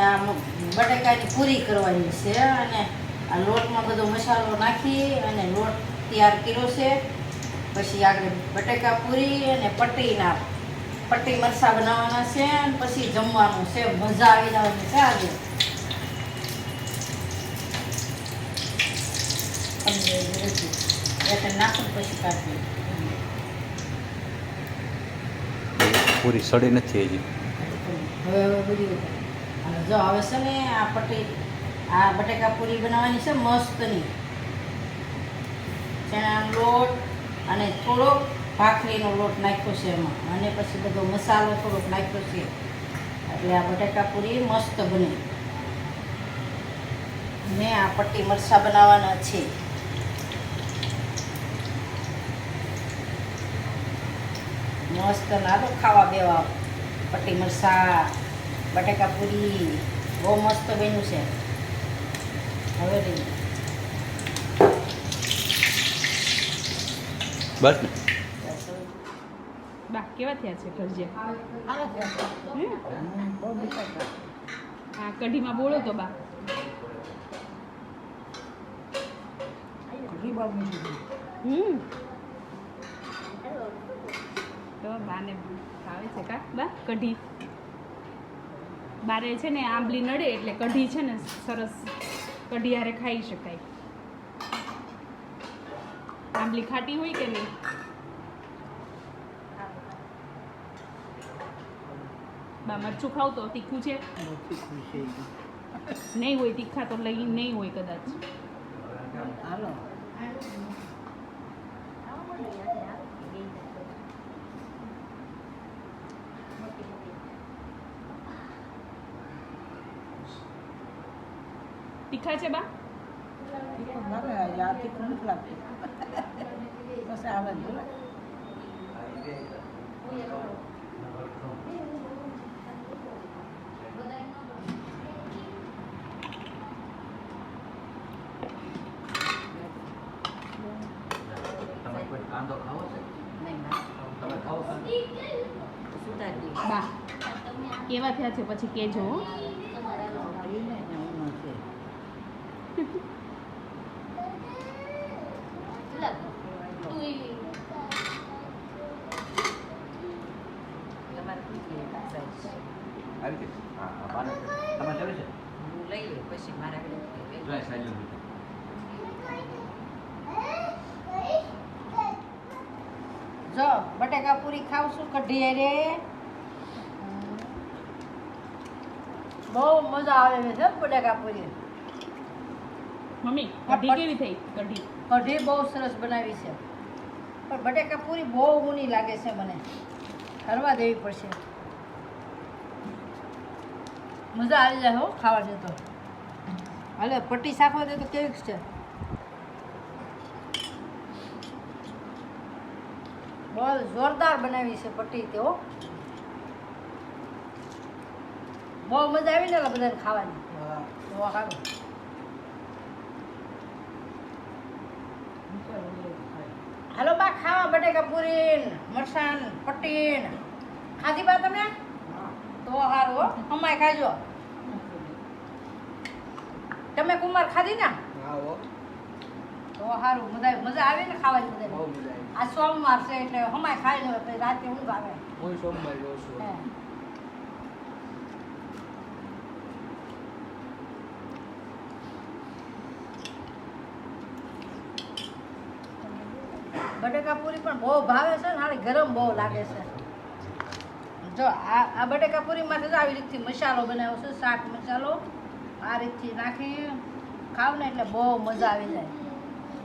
આ બટાકાની પૂરી કરવાની છે અને આ લોટમાં બધો મસાલો નાખી અને લોટ તૈયાર કર્યો છે. પછી આગળ બટાકા પૂરી અને પટ્ટીના પટ્ટી મરસા બનાવવાના છે અને પછી જમવાનું છે. મજા આવી જવાની છે આજે. એટલે નાખું પછી કાઢી પૂરી સડી નથી હજી. હવે બધી અને જો હવે છે ને આ પટ્ટી આ બટેકા પૂરી બનાવવાની છે મસ્તની. ચણાનો લોટ અને થોડોક ભાખરીનો લોટ નાખ્યો છે એમાં. અને પછી બધો મસાલો થોડોક નાખ્યો છે. એટલે આ બટેકા પૂરી મસ્ત બની. મેં આ પટ્ટી મરચા બનાવવાના છે. મસ્ત નાદો ખાવા બેવા પટ્ટી મરસા બટાકા પૂરી. બહુ મસ્ત બન્યું છે. હવે બસ ને. બા કેવા થયા છે ભજીયા હા કઢીમાં બોલો તો બા. હમ. તો બાને ભાવે છે કા? બા કઢી. બારે છે ને આંબલી નડે એટલે કઢી છે ને સરસ કઢી હારે ખાઈ શકાય. આંબલી ખાટી હોય કે નહીં? બા મરચું ખાવ તો તીખું છે? નહીં હોય તીખા તો લઈ નહીં હોય કદાચ. તીખા છે બા તમે કોઈ કાંદો ખાવો છે તમે ખાવો બા કેવા થયા છે પછી કેજો હો. આવી રીતે? હા હા બાને. તમે લેવી છે? જોઈ સાઈડ જો બટેકા પૂરી ખાવશું કઢીએ રે બહુ મજા આવે છે બટેકા પૂરી. મમ્મી કઢી કેવી થઈ? કઢી. કઢી બહુ સરસ બનાવી છે. પણ બટેકા પૂરી બહુ ઊની લાગે છે મને. કરવા દેવી પડશે. મજા આવી જાય હો ખાવા તો હાલે, પટ્ટી શાકવા દે તો કેવી છે? બહુ જોરદાર બનાવી છે પટ્ટી તે હો. બહુ મજા આવી ને બધાને ખાવાની. સારું હાલો. બા, ખાવા, બટેકા પૂરી મરસાન પટ્ટીન. ખાધી બા તમે? તો સારું હો. અમાય ખાજો. તમે કુમાર ખાધી ને? તો સારું મજા મજા આવે ને ખાવાની બધા આ સોમવાર છે એટલે હમાય ખાઈ લો પછી રાતે ઊંઘ આવે. હે. બટેકા પૂરી પણ બહુ ભાવે છે ને હાલી ગરમ બહુ લાગે છે. જો આ આ બટેકા પૂરીમાં તો આવી રીતથી મસાલો બનાવ્યો છે, શાક મસાલો. આ રીતથી નાખી ખાવ ને એટલે બહુ મજા આવી જાય.